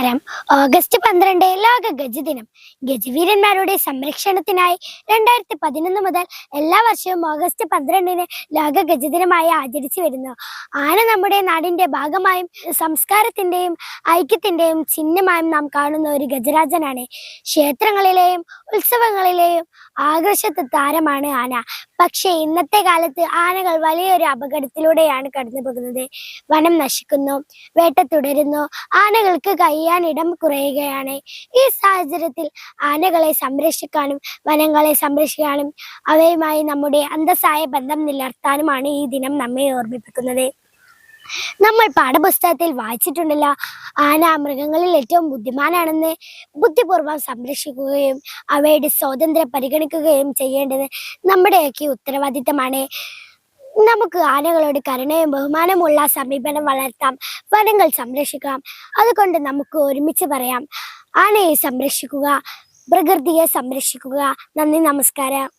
നമസ്കാരം. ഓഗസ്റ്റ് പന്ത്രണ്ട് ലോക ഗജദിനം. ഗജവീരന്മാരുടെ സംരക്ഷണത്തിനായി രണ്ടായിരത്തി പതിനൊന്ന് മുതൽ എല്ലാ വർഷവും ഓഗസ്റ്റ് പന്ത്രണ്ടിന് ലോക ഗജദിനമായി ആചരിച്ചു വരുന്നു. ആന നമ്മുടെ നാടിന്റെ ഭാഗമായും സംസ്കാരത്തിന്റെയും ഐക്യത്തിന്റെയും ചിഹ്നമായും നാം കാണുന്ന ഒരു ഗജരാജനാണ്. ക്ഷേത്രങ്ങളിലെയും ഉത്സവങ്ങളിലെയും ആകർഷത്തെ താരമാണ് ആന. പക്ഷേ ഇന്നത്തെ കാലത്ത് ആനകൾ വലിയൊരു അപകടത്തിലൂടെയാണ് കടന്നു പോകുന്നത് വനം നശിക്കുന്നു വേട്ട തുടരുന്നു. ആനകൾക്ക് കഴിയാൻ ഇടം കുറയുകയാണ്. ഈ സാഹചര്യത്തിൽ ആനകളെ സംരക്ഷിക്കാനും വനങ്ങളെ സംരക്ഷിക്കാനും അവയുമായി നമ്മുടെ അന്തസ്സായ ബന്ധം നിലർത്താനുമാണ് ഈ ദിനം നമ്മെ ഓർമ്മിപ്പിക്കുന്നത്. നമ്മൾ പാഠപുസ്തകത്തിൽ വായിച്ചിട്ടുണ്ടല്ലോ ആന മൃഗങ്ങളിൽ ഏറ്റവും ബുദ്ധിമാനാണെന്ന് ബുദ്ധിപൂർവം സംരക്ഷിക്കുകയും അവയുടെ സ്വാതന്ത്ര്യം പരിഗണിക്കുകയും ചെയ്യേണ്ടത് നമ്മുടെയൊക്കെ ഉത്തരവാദിത്തമാണ്. നമുക്ക് ആനകളോട് കരുണയും ബഹുമാനമുള്ള സമീപനം വളർത്താം വനങ്ങൾ സംരക്ഷിക്കാം. അതുകൊണ്ട് നമുക്ക് ഒരുമിച്ച് പറയാം ആനയെ സംരക്ഷിക്കുക പ്രകൃതിയെ സംരക്ഷിക്കുക. നന്ദി നമസ്കാരം.